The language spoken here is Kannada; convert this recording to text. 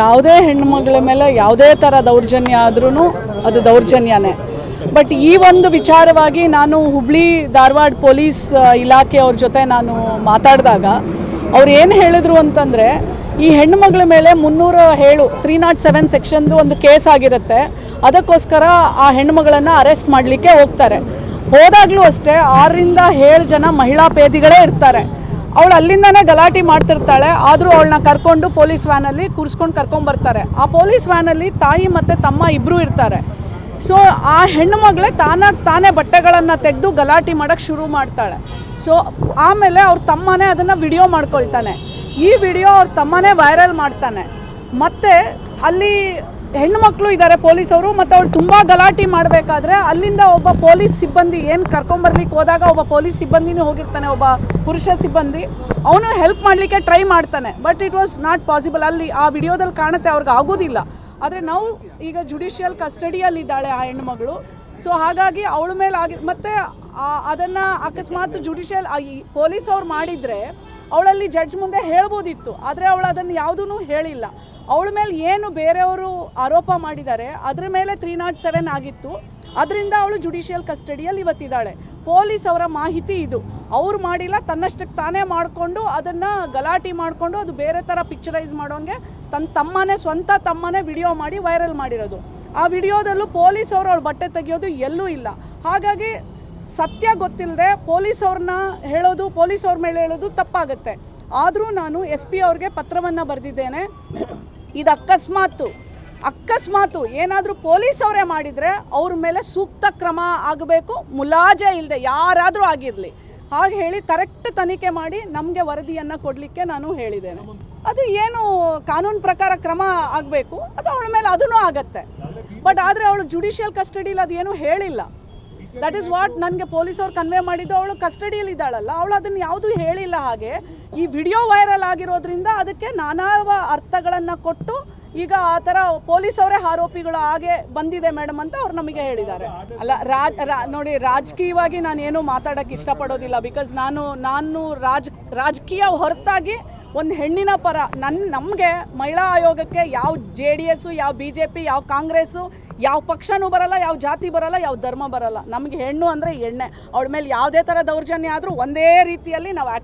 ಯಾವುದೇ ಹೆಣ್ಮಗಳ ಮೇಲೆ ಯಾವುದೇ ಥರ ದೌರ್ಜನ್ಯ ಆದ್ರೂ ಅದು ದೌರ್ಜನ್ಯನೇ. ಬಟ್ ಈ ಒಂದು ವಿಚಾರವಾಗಿ ನಾನು ಹುಬ್ಳಿ ಧಾರವಾಡ ಪೊಲೀಸ್ ಇಲಾಖೆಯವ್ರ ಜೊತೆ ನಾನು ಮಾತಾಡಿದಾಗ ಅವ್ರು ಏನು ಹೇಳಿದ್ರು ಅಂತಂದರೆ, ಈ ಹೆಣ್ಣುಮಗಳ ಮೇಲೆ ಮುನ್ನೂರ ಏಳು ತ್ರೀ ನಾಟ್ ಸೆವೆನ್ ಸೆಕ್ಷನ್ದು ಒಂದು ಕೇಸ್ ಆಗಿರುತ್ತೆ. ಅದಕ್ಕೋಸ್ಕರ ಆ ಹೆಣ್ಣುಮಗಳನ್ನು ಅರೆಸ್ಟ್ ಮಾಡಲಿಕ್ಕೆ ಹೋಗ್ತಾರೆ. ಹೋದಾಗಲೂ ಅಷ್ಟೇ ಆರರಿಂದ ಏಳು ಜನ ಮಹಿಳಾ ಪೇದಿಗಳೇ ಇರ್ತಾರೆ. ಅವಳು ಅಲ್ಲಿಂದನೇ ಗಲಾಟೆ ಮಾಡ್ತಿರ್ತಾಳೆ, ಆದರೂ ಅವಳನ್ನ ಕರ್ಕೊಂಡು ಪೊಲೀಸ್ ವ್ಯಾನಲ್ಲಿ ಕೂರಿಸ್ಕೊಂಡು ಕರ್ಕೊಂಬರ್ತಾರೆ ಆ ಪೊಲೀಸ್ ವ್ಯಾನಲ್ಲಿ ತಾಯಿ ಮತ್ತು ತಮ್ಮ ಇಬ್ಬರೂ ಇರ್ತಾರೆ. ಸೊ ಆ ಹೆಣ್ಣು ಮಗಳೇ ತಾನಾಗಿ ತಾನೇ ಬಟ್ಟೆಗಳನ್ನು ತೆಗೆದು ಗಲಾಟೆ ಮಾಡೋಕ್ಕೆ ಶುರು ಮಾಡ್ತಾಳೆ. ಸೊ ಆಮೇಲೆ ಅವ್ರ ತಮ್ಮನೇ ಅದನ್ನು ವಿಡಿಯೋ ಮಾಡ್ಕೊಳ್ತಾನೆ. ಈ ವಿಡಿಯೋ ಅವ್ರ ತಮ್ಮನೇ ವೈರಲ್ ಮಾಡ್ತಾನೆ. ಮತ್ತು ಅಲ್ಲಿ ಹೆಣ್ಮಕ್ಳು ಇದ್ದಾರೆ ಪೊಲೀಸವರು, ಮತ್ತು ಅವಳು ತುಂಬ ಗಲಾಟೆ ಮಾಡಬೇಕಾದ್ರೆ ಅಲ್ಲಿಂದ ಒಬ್ಬ ಪೊಲೀಸ್ ಸಿಬ್ಬಂದಿ ಏನು ಕರ್ಕೊಂಬರ್ಲಿಕ್ಕೆ ಹೋದಾಗ ಒಬ್ಬ ಪೊಲೀಸ್ ಸಿಬ್ಬಂದಿನೂ ಹೋಗಿರ್ತಾನೆ, ಒಬ್ಬ ಪುರುಷ ಸಿಬ್ಬಂದಿ. ಅವನು ಹೆಲ್ಪ್ ಮಾಡಲಿಕ್ಕೆ ಟ್ರೈ ಮಾಡ್ತಾನೆ but it was not possible ಅಲ್ಲಿ ಆ ವಿಡಿಯೋದಲ್ಲಿ ಕಾಣುತ್ತೆ, ಅವ್ರಿಗೆ ಆಗೋದಿಲ್ಲ. ಆದರೆ ನಾವು ಈಗ ಜುಡಿಷಿಯಲ್ ಕಸ್ಟಡಿಯಲ್ಲಿದ್ದಾಳೆ ಆ ಹೆಣ್ಮಗಳು ಸೊ ಹಾಗಾಗಿ ಅವಳ ಮೇಲೆ ಆಗಿ, ಮತ್ತು ಅದನ್ನು ಅಕಸ್ಮಾತ್ ಜುಡಿಷಿಯಲ್ ಪೊಲೀಸ್ ಅವ್ರು ಮಾಡಿದರೆ ಅವಳಲ್ಲಿ ಜಡ್ಜ್ ಮುಂದೆ ಹೇಳ್ಬೋದಿತ್ತು, ಆದರೆ ಅವಳು ಅದನ್ನು ಯಾವುದೂ ಹೇಳಿಲ್ಲ. ಅವಳ ಮೇಲೆ ಏನು ಬೇರೆಯವರು ಆರೋಪ ಮಾಡಿದ್ದಾರೆ, ಅದರ ಮೇಲೆ ತ್ರೀ ನಾಟ್ ಸೆವೆನ್ ಆಗಿತ್ತು. ಅದರಿಂದ ಅವಳು ಜುಡಿಷಿಯಲ್ ಕಸ್ಟಡಿಯಲ್ಲಿ ಇವತ್ತಿದ್ದಾಳೆ. ಪೊಲೀಸ್ ಅವರ ಮಾಹಿತಿ ಇದು. ಅವ್ರು ಮಾಡಿಲ್ಲ, ತನ್ನಷ್ಟಕ್ಕೆ ತಾನೇ ಮಾಡಿಕೊಂಡು ಅದನ್ನು ಗಲಾಟೆ ಮಾಡಿಕೊಂಡು ಅದು ಬೇರೆ ಥರ ಪಿಕ್ಚರೈಸ್ ಮಾಡೋಂಗೆ ತನ್ನ ತಮ್ಮನೇ, ಸ್ವಂತ ತಮ್ಮನೇ ವಿಡಿಯೋ ಮಾಡಿ ವೈರಲ್ ಮಾಡಿರೋದು. ಆ ವಿಡಿಯೋದಲ್ಲೂ ಪೊಲೀಸ್ ಅವರು ಅವಳು ಬಟ್ಟೆ ತೆಗೆಯೋದು ಎಲ್ಲೂ ಇಲ್ಲ. ಹಾಗಾಗಿ ಸತ್ಯ ಗೊತ್ತಿಲ್ಲದೆ ಪೊಲೀಸ್ ಅವ್ರನ್ನ ಹೇಳೋದು, ಪೊಲೀಸ್ ಅವ್ರ ಮೇಲೆ ಹೇಳೋದು ತಪ್ಪಾಗುತ್ತೆ. ಆದರೂ ನಾನು ಎಸ್ ಪಿ ಅವ್ರಿಗೆ ಪತ್ರವನ್ನು ಬರೆದಿದ್ದೇನೆ. ಇದು ಅಕಸ್ಮಾತು ಅಕಸ್ಮಾತು ಏನಾದರೂ ಪೊಲೀಸ್ ಅವರೇ ಮಾಡಿದರೆ ಅವ್ರ ಮೇಲೆ ಸೂಕ್ತ ಕ್ರಮ ಆಗಬೇಕು, ಮುಲಾಜೆ ಇಲ್ಲದೆ ಯಾರಾದರೂ ಆಗಿರಲಿ. ಹಾಗೆ ಹೇಳಿ ಕರೆಕ್ಟ್ ತನಿಖೆ ಮಾಡಿ ನಮಗೆ ವರದಿಯನ್ನು ಕೊಡಲಿಕ್ಕೆ ನಾನು ಹೇಳಿದ್ದೇನೆ. ಅದು ಏನು ಕಾನೂನು ಪ್ರಕಾರ ಕ್ರಮ ಆಗಬೇಕು, ಅದು ಅವಳ ಮೇಲೆ ಅದೂ ಆಗತ್ತೆ. ಬಟ್ ಆದರೆ ಅವಳು ಜುಡಿಷಿಯಲ್ ಕಸ್ಟಡಿಲಿ ಅದೇನು ಹೇಳಿಲ್ಲ. ದಟ್ ಈಸ್ ವಾಟ್ ನನಗೆ ಪೊಲೀಸವ್ರು ಕನ್ವೆ ಮಾಡಿದ್ದು. ಅವಳು ಕಸ್ಟಡಿಯಲ್ಲಿ ಇದ್ದಾಳಲ್ಲ ಅವಳು ಅದನ್ನು ಯಾವುದೂ ಹೇಳಿಲ್ಲ ಹಾಗೆ. ಈ ವಿಡಿಯೋ ವೈರಲ್ ಆಗಿರೋದ್ರಿಂದ ಅದಕ್ಕೆ ನಾನಾ ಅರ್ಥಗಳನ್ನು ಕೊಟ್ಟು ಈಗ ಆ ಥರ ಪೊಲೀಸವರೇ ಆರೋಪಿಗಳು ಹಾಗೆ ಬಂದಿದೆ ಮೇಡಮ್ ಅಂತ ಅವ್ರು ನಮಗೆ ಹೇಳಿದ್ದಾರೆ. ಅಲ್ಲ, ರಾಜ್ ನೋಡಿ, ರಾಜಕೀಯವಾಗಿ ನಾನೇನು ಮಾತಾಡೋಕ್ಕೆ ಇಷ್ಟಪಡೋದಿಲ್ಲ. ಬಿಕಾಸ್ ನಾನು ನಾನು ರಾಜ್, ರಾಜಕೀಯ ಹೊರತಾಗಿ ಒಂದು ಹೆಣ್ಣಿನ ಪರ ನನ್ನ ನಮಗೆ ಮಹಿಳಾ ಆಯೋಗಕ್ಕೆ ಯಾವ ಜೆ ಡಿ ಎಸ್ಸು ಯಾವ ಬಿ ಜೆ ಪಿ ಯಾವ ಕಾಂಗ್ರೆಸ್ಸು ಯಾವ ಪಕ್ಷನೂ ಬರಲ್ಲ, ಯಾವ ಜಾತಿ ಬರಲ್ಲ, ಯಾವ ಧರ್ಮ ಬರಲ್ಲ. ನಮಗೆ ಹೆಣ್ಣು ಅಂದರೆ ಎಣ್ಣೆ. ಅವಳ ಮೇಲೆ ಯಾವುದೇ ಥರ ದೌರ್ಜನ್ಯ ಆದರೂ ಒಂದೇ ರೀತಿಯಲ್ಲಿ ನಾವು ಆ್ಯಕ್ಟ್